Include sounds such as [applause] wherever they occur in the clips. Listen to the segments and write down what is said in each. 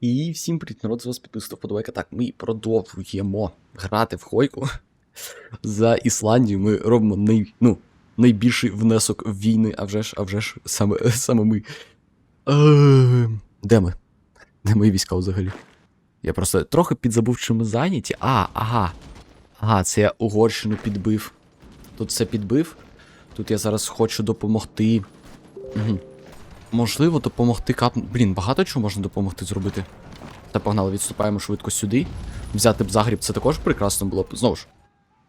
І всім привіт, народ, з вас підписав подобайка. Так, ми продовжуємо грати в хойку. За Ісландію ми робимо най, ну, найбільший внесок в війни, а вже ж, а вже ж, саме, саме ми. Е, де ми? Де мої війська взагалі? Я просто трохи підзабув, чим ми зайняті. А, ага. Ага, це я Угорщину підбив. Тут все підбив. Тут я зараз хочу допомогти. Угу. Можливо, допомогти кап. Блін, багато чого можна допомогти зробити. Та погнали, відступаємо швидко сюди. Взяти б Загріб це також прекрасно було б. Знову ж.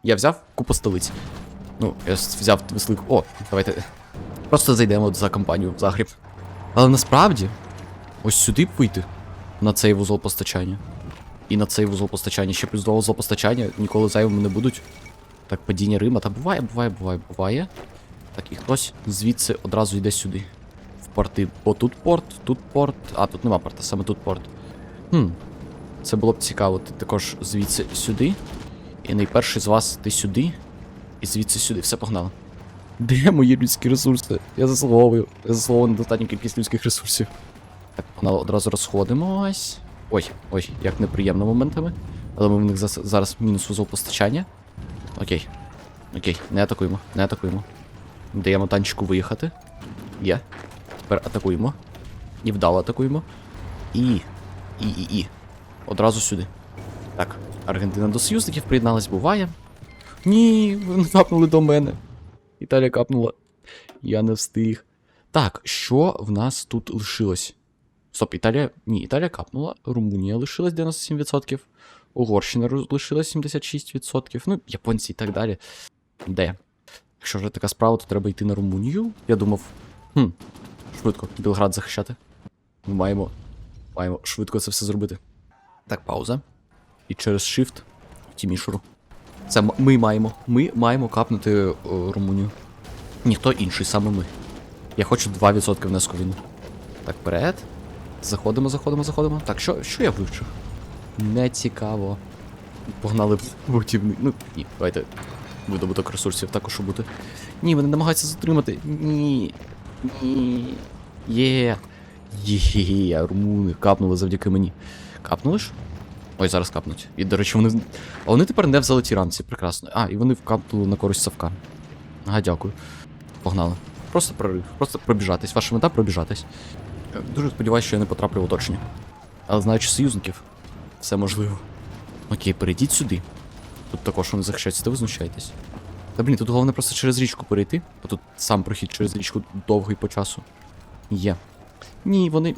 Я взяв купу столиць. Ну, я взяв вислик. О, давайте. Просто зайдемо за компанію в Загріб. Але насправді, ось сюди б вийти. На цей вузол постачання. І на цей вузол постачання. Ще плюс два вузол постачання ніколи зайвими не будуть. Так, падіння Рима. Та буває, буває, буває, буває. Так, і хтось звідси одразу йде сюди. Порти. Бо тут порт, тут порт. А, тут нема порта, саме тут порт. Хм. Це було б цікаво. Ти також звідси сюди. І найперший з вас ти сюди. І звідси сюди. Все погнало. Де мої людські ресурси? Я заслуговую. Я заслуговую на достатню кількість людських ресурсів. Так, погнало, одразу розходимось. Ой, ой, як неприємно моментами. Але ми в них зараз мінус узол постачання. Окей. Окей, не атакуємо, не атакуємо. Даємо танчику виїхати. Є. Тепер атакуємо. І вдало атакуємо. І. І, і, і. Одразу сюди. Так, Аргентина до союзників приєдналась, буває. Ні, вони капнули до мене. Італія капнула. Я не встиг. Так, що в нас тут лишилось? Стоп, Італія. Ні, Італія капнула, Румунія лишилась 97%, Угорщина лишилась 76%, ну, японці і так далі. Де? Якщо вже така справа, то треба йти на Румунію. Я думав. Хм, швидко, Білград захищати. Ми маємо. Маємо швидко це все зробити. Так, пауза. І через Shift Тімішуру. Це ми маємо. Ми маємо капнути е, Румунію. Ніхто інший, саме ми. Я хочу 2% внеску в війну. Так, вперед. Заходимо, заходимо, заходимо. Так, що, що я вивчив? Не цікаво. Погнали бутівни. Ну, ні, давайте. Видобуток ресурсів також бути. Ні, вони намагаються затримати. Ні. Ні. Є. Є, румуни. Капнули завдяки мені. Капнули ж? Ой, зараз капнуть. І, до речі, вони. А вони тепер не в золотій рамці, прекрасно. А, і вони вкапнули на користь Савка. Ага, дякую. Погнали. Просто прорив. Просто пробіжатись. Ваша мета пробіжатись. Дуже сподіваюся, що я не потраплю в оточення. Але знаючи союзників, все можливо. Окей, перейдіть сюди. Тут також вони захищаються, та ви знущаєтесь. Та блін, тут головне просто через річку перейти, бо тут сам прохід через річку довгий по часу. Є. Ні, вони.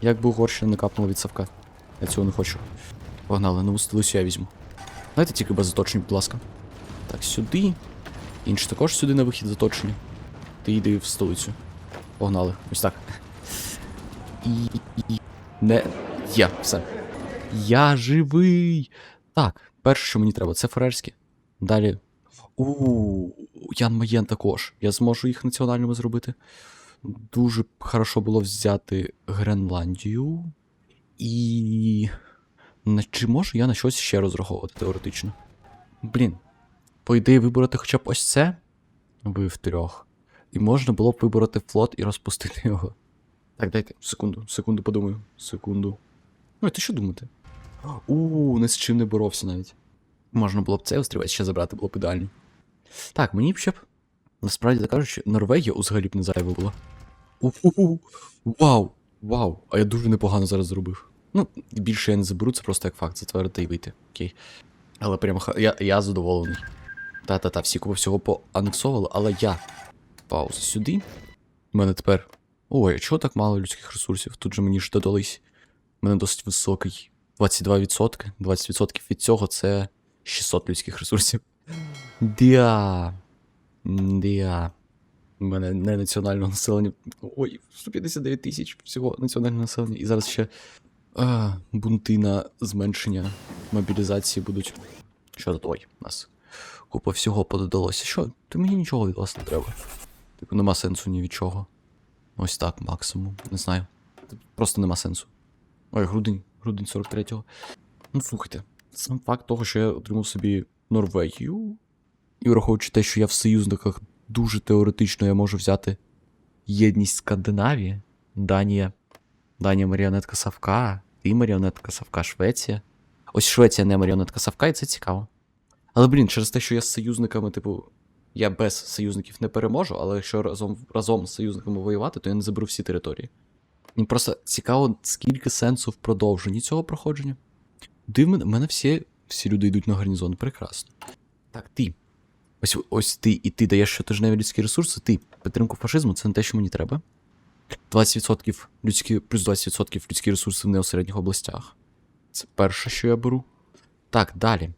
Як би Угорщина не капнула від Савка. Я цього не хочу. Погнали, нову столицю я візьму. Дайте тільки без заточень, будь ласка. Так, сюди. Інші також сюди на вихід заточені. Ти йди в столицю. Погнали. Ось так. І. Не. Є, все. Я живий. Так, перше, що мені треба, це ферерські. Далі. У Ян Маєн також. Я зможу їх національними зробити. Дуже б хорошо було взяти Гренландію. І. Чи можу я на щось ще розраховувати теоретично? Блін. По ідеї, вибрати хоча б ось це. Ви в трьох. І можна було б вибрати флот і розпустити його. Так, дайте, секунду, секунду подумаю. Секунду. Ой, ти що думаєте? У, не з чим не боровся навіть. Можна було б цей острівець ще забрати, було б ідеально. Так, мені б ще б. Насправді кажучи, Норвегія взагалі б не зайва була. У-ху-ху. Вау! Вау! А я дуже непогано зараз зробив. Ну, більше я не заберу, це просто як факт, затвердити і вийти. Окей. Але прямо ха- я, я задоволений. Та-та-та, всі купи всього поанексовували, але я. Пауза сюди. У мене тепер. Ой, а чого так мало людських ресурсів? Тут же мені ж додались. У мене досить високий. 22%. 20% від цього це 600 людських ресурсів. Діа. Діа. У мене не національного населення. Ой, 159 тисяч всього національного населення. І зараз ще а, бунти на зменшення мобілізації будуть. Що тут? Ой, у нас купа всього пододалося. Що? Ти мені нічого від вас не треба. Типу, нема сенсу ні від чого. Ось так, максимум. Не знаю. Просто нема сенсу. Ой, грудень, грудень 43-го. Ну, слухайте, сам факт того, що я отримав собі Норвегію, і враховуючи те, що я в союзниках дуже теоретично я можу взяти єдність Скандинавії, Данія, Данія маріонетка Савка, ти маріонетка Савка, Швеція. Ось Швеція не маріонетка Савка, і це цікаво. Але, блін, через те, що я з союзниками, типу, я без союзників не переможу, але якщо разом, разом з союзниками воювати, то я не заберу всі території. Мені просто цікаво, скільки сенсу в продовженні цього проходження. Дивно, мене всі, всі люди йдуть на гарнізон, прекрасно. Так, ти. Ось, ось ти і ти даєш щотижневі людські ресурси, ти підтримку фашизму це не те, що мені треба. 20% людські, плюс 20% людські ресурси в неосередніх областях. Це перше, що я беру. Так, далі.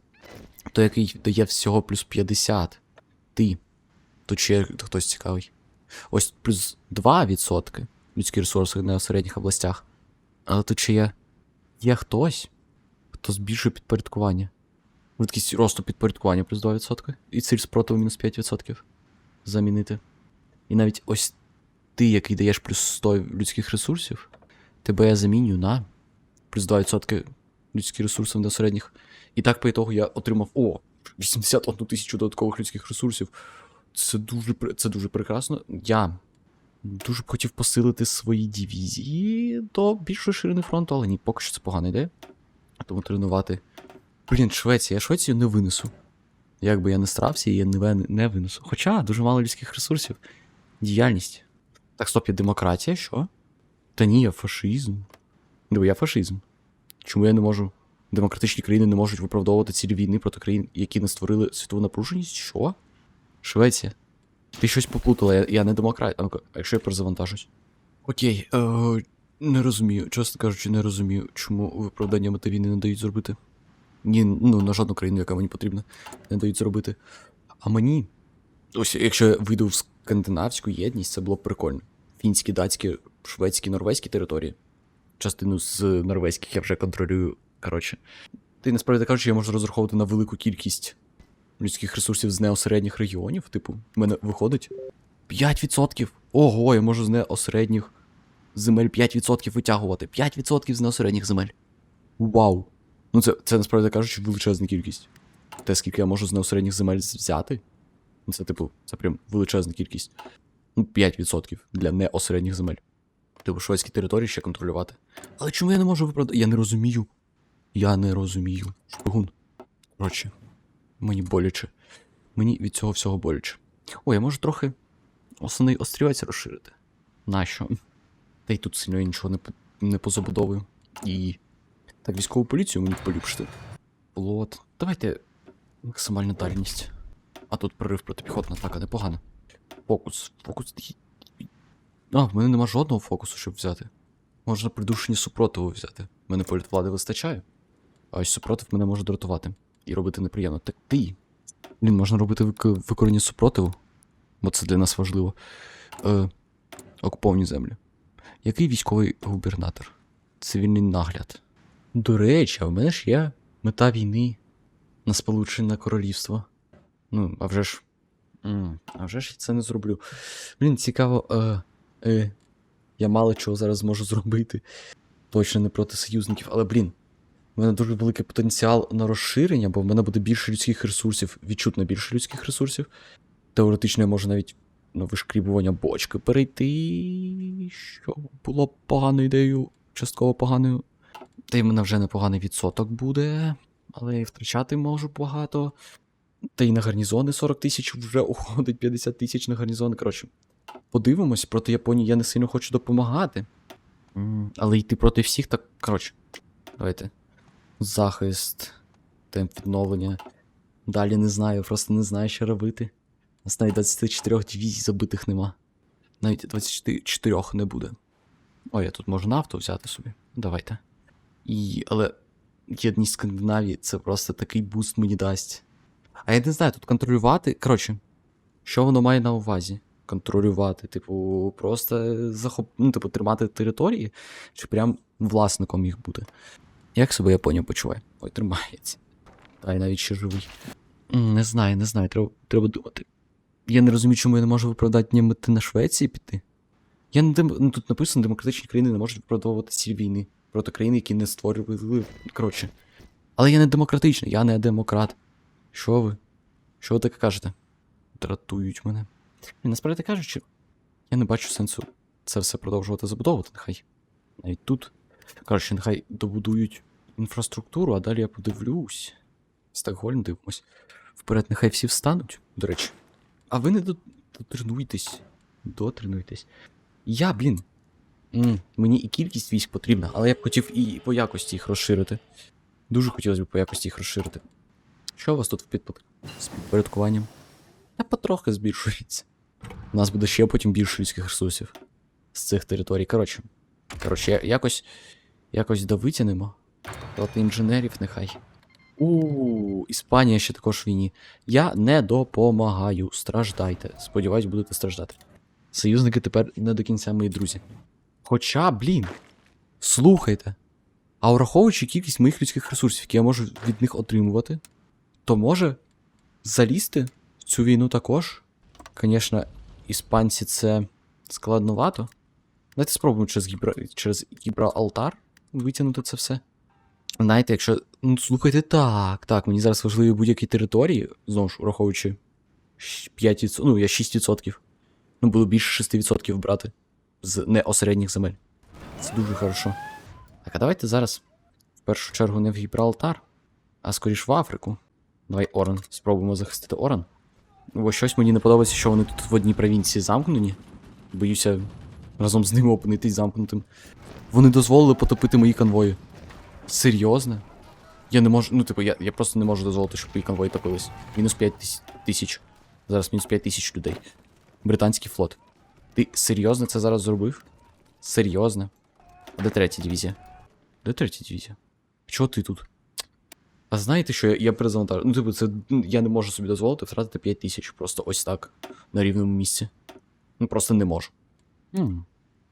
Той, який дає всього плюс 50. Ти. Тут ще хтось цікавий. Ось плюс 2% людські ресурси в неосередніх областях. Але тут ще є. Є хтось, хто збільшує підпорядкування. Швидкість росту підпорядкування плюс 2%. І ціль спротиву мінус 5%. Замінити. І навіть ось ти, який даєш плюс 100 людських ресурсів, тебе я замінюю на плюс 2% людських ресурсів до середніх. І так по ітогу я отримав о, 81 тисячу додаткових людських ресурсів. Це дуже, це дуже прекрасно. Я дуже б хотів посилити свої дивізії до більшої ширини фронту, але ні, поки що це погана ідея. Тому тренувати. Блін, Швеція, я Швецію не винесу. Як би я не старався, я не, не винесу. Хоча дуже мало людських ресурсів. Діяльність. Так, стоп, є демократія, що? Та ні, я фашизм. Диви, я фашизм. Чому я не можу? Демократичні країни не можуть виправдовувати цілі війни проти країн, які не створили світову напруженість? Що? Швеція. Ти щось поплутала, я, я не демократ. А ну-ка, якщо я перезавантажусь? Окей, е, не розумію, чесно кажучи, не розумію, чому виправдання мети війни не дають зробити. Ні, ну на жодну країну, яка мені потрібна, не дають зробити. А мені. Ось якщо я вийду в скандинавську єдність, це було б прикольно. Фінські, датські, шведські, норвезькі території. Частину з норвезьких я вже контролюю. Коротше. Ти насправді кажучи, я можу розраховувати на велику кількість людських ресурсів з неосередніх регіонів. Типу, в мене виходить 5%. Ого, я можу з неосередніх земель 5% витягувати. 5% з неосередніх земель. Вау. Ну це, це насправді кажучи, величезна кількість. Те, скільки я можу з неосередніх земель взяти. Ну, Це, типу, це прям величезна кількість. Ну, 5% для неосередніх земель. Типу, шведські території ще контролювати. Але чому я не можу виправдати? Я не розумію. Я не розумію. Шпигун. Коротше, мені боляче. Мені від цього всього боляче. О, я можу трохи основний острівець розширити. Нащо? Та й тут сильно нічого не, не позабудовую. І. Так, військову поліцію мені поліпшити. Плот. Давайте максимальна дальність. А тут прорив протипіхотна атака, непогано. Фокус. Фокус. А, в мене нема жодного фокусу, щоб взяти. Можна придушення супротиву взяти. В мене політ влади вистачає. А ось супротив мене може дратувати. І робити неприємно. Так ти. Блін, можна робити вик... викорення супротиву. Бо це для нас важливо. Е, окуповані землі. Який військовий губернатор? Цивільний нагляд. До речі, а в мене ж є мета війни на Сполучене Королівство. Ну, а вже ж. А вже ж я це не зроблю. Блін, цікаво, е, е, я мало чого зараз зможу зробити. Точно не проти союзників, але блін. У мене дуже великий потенціал на розширення, бо в мене буде більше людських ресурсів, відчутно більше людських ресурсів. Теоретично я можу навіть на вишкрібування бочки перейти, що було поганою ідеєю, частково поганою. Та й в мене вже непоганий відсоток буде, але і втрачати можу багато. Та й на гарнізони 40 тисяч вже уходить 50 тисяч на гарнізони. Коротше, подивимось, проти Японії я не сильно хочу допомагати. Але йти проти всіх, так. Коротше, давайте. Захист, темп відновлення. Далі не знаю, просто не знаю, що робити. Нас навіть 24 дивізій забитих нема. Навіть 24 не буде. Ой, я тут можу нафту взяти собі. Давайте. І, але єдність Скандинавії це просто такий буст мені дасть. А я не знаю, тут контролювати. Коротше, що воно має на увазі? Контролювати, типу, просто захоп... ну, типу, тримати території, чи прям власником їх бути. Як себе Японія почуває? Ой, тримається. Та й навіть ще живий. Не знаю, не знаю, треба, треба думати. Я не розумію, чому я не можу виправдати ні мети на Швеції піти. Я не дем... ну, тут написано, демократичні країни не можуть виправдовувати ці війни проти країн, які не створювали. Коротше. Але я не демократичний, я не демократ. Що ви? Що ви таке кажете? Дратують мене. І насправді кажучи, я не бачу сенсу це все продовжувати забудовувати, нехай. навіть тут. Коротше, нехай добудують інфраструктуру, а далі я подивлюсь. Стокгольм дивимось. Вперед, нехай всі встануть, до речі. А ви не до- дотренуйтесь. Дотренуйтесь. Я, блін. М, мені і кількість військ потрібна, але я б хотів і по якості їх розширити. Дуже хотілося б по якості їх розширити. Що у вас тут в підпад... з підпорядкуванням? Та потрохи збільшується. У нас буде ще потім більше людських ресурсів з цих територій. Коротше. Коротше, якось. Якось довитянемо. Проти інженерів нехай. У Іспанія ще також в війні. Я не допомагаю. Страждайте. Сподіваюсь, будете страждати. Союзники тепер не до кінця мої друзі. Хоча, блін. Слухайте. А враховуючи кількість моїх людських ресурсів, які я можу від них отримувати, то може залізти в цю війну також. Звісно, іспанці це складновато. Давайте спробуємо через, Гібра... через Гібралтар витягнути це все. Знаєте, якщо. Ну, слухайте, так, так, мені зараз важливі будь-які території, знову ж, враховуючи 5%, ну, я 6%. Ну, було більше 6% брати з неосередніх земель. Це дуже хорошо. Так, а давайте зараз в першу чергу не в Гібралтар, а скоріш в Африку. Давай Оран. Спробуємо захистити Оран. Бо щось мені не подобається, що вони тут в одній провінції замкнені. Боюся разом з ними опинитись замкнутим. Вони дозволили потопити мої конвої. Серйозно? Я не можу. Ну, типу, я, я просто не можу дозволити, щоб мої конвої топились. Мінус 5 тисяч. Зараз мінус 5 тисяч людей. Британський флот. Ти серйозно це зараз зробив? Серйозно? А де третя дивізія? Де третя дивізія? Чого ти тут? А знаєте, що я, я перезавантажу? Ну, типу, це ну, я не можу собі дозволити втратити 5 тисяч просто ось так. На рівному місці. Ну, просто не можу. Хм.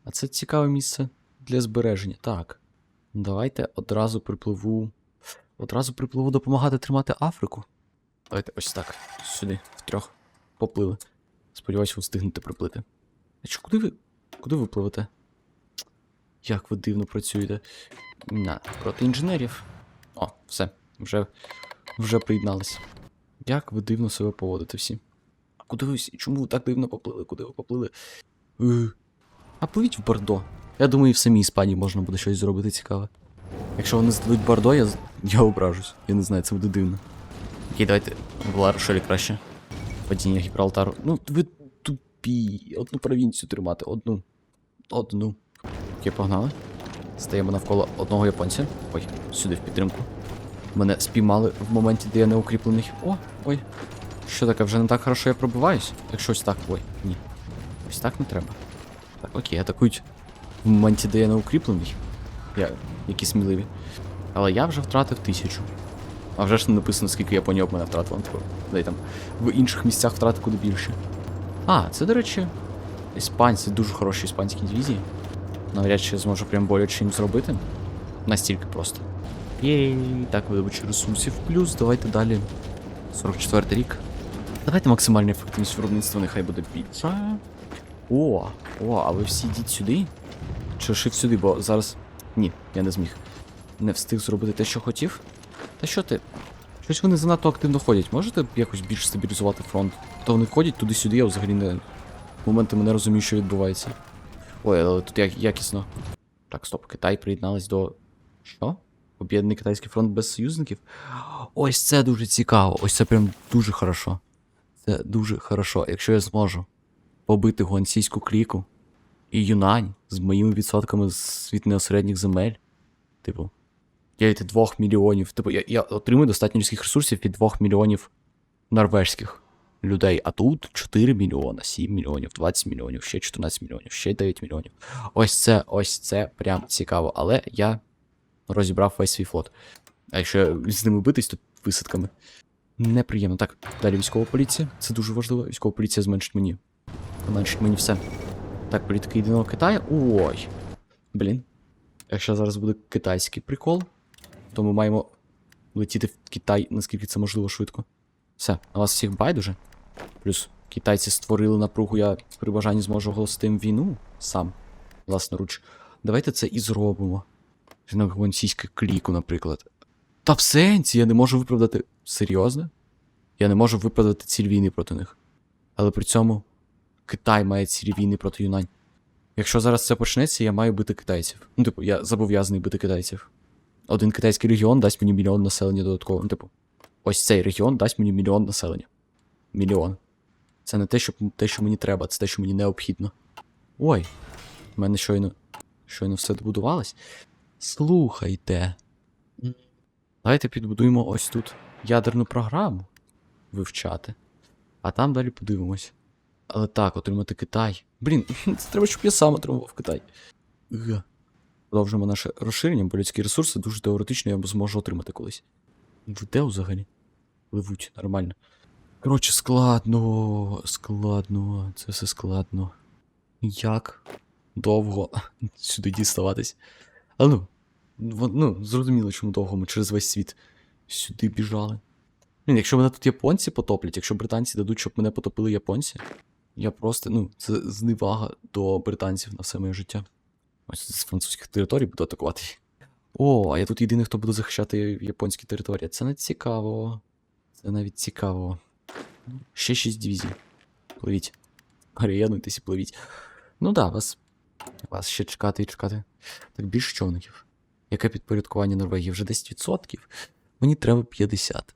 А це цікаве місце для збереження. Так. Давайте одразу припливу. Одразу припливу допомагати тримати Африку. Давайте ось так. Сюди, втрьох. Поплили. Сподіваюсь, ви встигнете приплити. А чо, куди ви. Куди ви пливете? Як ви дивно працюєте. На, проти інженерів. О, все, вже, вже приєднались. Як ви дивно себе поводите всі? А куди ви всі? Чому ви так дивно поплили? Куди ви поплили? Е, А пливіть в Бордо. Я думаю, в самій Іспанії можна буде щось зробити цікаве. Якщо вони здадуть Бордо, я, я ображусь. Я не знаю, це буде дивно. Окей, давайте в Ларшелі краще. Падіння Гібралтару. Ну, ви тупі. Одну провінцію тримати, одну. Одну. Окей, погнали. Стаємо навколо одного японця. Ой, сюди в підтримку. Мене спіймали в моменті, де я не укріплений. О, ой. Що таке, вже не так хорошо я пробиваюсь? Якщо ось так. Ой, ні. Ось так не треба. Так, окей, атакують в моменті, де я не укріплений. Я, які сміливі. Але я вже втратив тисячу. А вже ж не написано, скільки Японія об мене втратила. Типу, дай там в інших місцях втрати куди більше. А, це, до речі, іспанці, дуже хороші іспанські дивізії. Навряд чи зможу прям боляче їм зробити. Настільки просто. Єй, так, видобучі ресурсів. Плюс, давайте далі. 44 рік. Давайте максимальна ефективність виробництва нехай буде більша. О, о, а ви всі йдіть сюди? Чи шив сюди, бо зараз. Ні, я не зміг. Не встиг зробити те, що хотів. Та що ти? Щось вони занадто активно ходять. Можете якось більш стабілізувати фронт? То вони ходять туди-сюди, я взагалі не. Моментами не розумію, що відбувається. Ой, але тут як, якісно. Так, стоп, Китай приєдналась до. Що? Об'єднаний китайський фронт без союзників? Ось це дуже цікаво. Ось це прям дуже хорошо. Це дуже хорошо. Якщо я зможу побити гуансійську кліку і юнань з моїми відсотками від неосередніх земель. Типу, я від 2 мільйонів. Типу, я, я отримую достатньо людських ресурсів від 2 мільйонів норвежських людей. А тут 4 мільйона, 7 мільйонів, 20 мільйонів, ще 14 мільйонів, ще 9 мільйонів. Ось це, ось це прям цікаво. Але я розібрав весь свій флот. А якщо з ними битись, то висадками. Неприємно. Так, далі військова поліція. Це дуже важливо. Військова поліція зменшить мені. Зменшить мені все. Так, політика єдиного Китаю. Ой. Блін. Якщо зараз буде китайський прикол, то ми маємо летіти в Китай, наскільки це можливо швидко. Все, на вас всіх байдуже. Плюс китайці створили напругу, я при бажанні зможу оголосити їм війну сам. Власноруч. Давайте це і зробимо. На гуансійське кліку, наприклад. Та в сенсі, я не можу виправдати. Серйозно? Я не можу виправдати ціль війни проти них. Але при цьому Китай має ціль війни проти Юнань. Якщо зараз це почнеться, я маю бити китайців. Ну, типу, я зобов'язаний бити китайців. Один китайський регіон дасть мені мільйон населення додатково. Ну, типу, ось цей регіон дасть мені мільйон населення. Мільйон. Це не те, що, те, що мені треба, це те, що мені необхідно. Ой, в мене щойно, щойно все добудувалось. Слухайте. Давайте підбудуємо ось тут ядерну програму вивчати. А там далі подивимось. Але так, отримати Китай. Блін, [laughs] це треба, щоб я сам отримував Китай. Г. Продовжуємо наше розширення, бо людські ресурси дуже теоретично я зможу отримати колись. Де взагалі? Пливуть, нормально. Коротше, складно, складно, це все складно. Як довго [laughs] сюди діставатись? А ну, ну, зрозуміло, чому довго ми через весь світ сюди біжали. Якщо мене тут японці потоплять, якщо британці дадуть, щоб мене потопили японці, я просто, ну, це зневага до британців на все моє життя. Ось з французьких територій буду атакувати. О, а я тут єдиний, хто буде захищати японські території. Це не цікаво. Це навіть цікаво. Ще 6 дивізій. Пливіть. Переєднуйтесь і пливіть. Ну да, вас. Вас ще чекати і чекати. Так більше човників. Яке підпорядкування Норвегії? Вже 10%? Мені треба 50.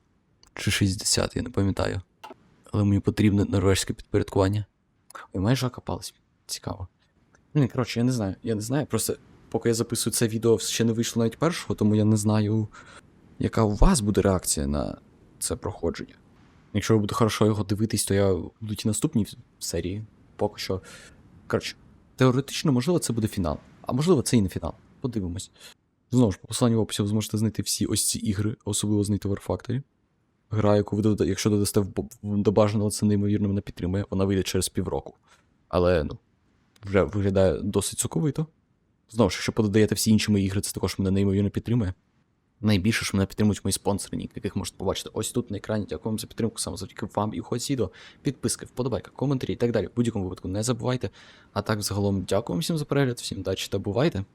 Чи 60, я не пам'ятаю. Але мені потрібне норвежське підпорядкування. Ой, майже окопались. Цікаво. Ні, коротше, я не знаю. Я не знаю. Просто поки я записую це відео, ще не вийшло навіть першого, тому я не знаю, яка у вас буде реакція на це проходження. Якщо ви будете хорошо його дивитись, то я будуть і наступні серії. Поки що. Коротше, теоретично, можливо, це буде фінал. А можливо, це і не фінал. Подивимось. Знову ж, по посиланню в описі ви зможете знайти всі ось ці ігри, особливо знайти War Factory. Гра, яку ви якщо додасте до бажаного, це неймовірно мене підтримує, вона вийде через півроку. Але, ну, вже виглядає досить соковито. Знову ж, якщо подаєте всі інші мої ігри, це також мене неймовірно підтримує. Найбільше, що мене підтримують мої спонсори, ні- яких можете побачити ось тут на екрані. Дякую вам за підтримку, саме завдяки вам і уходь відео, підписки, вподобайка, коментарі і так далі. В будь-якому випадку не забувайте. А так, загалом, дякую всім за перегляд, всім удачі та бувайте.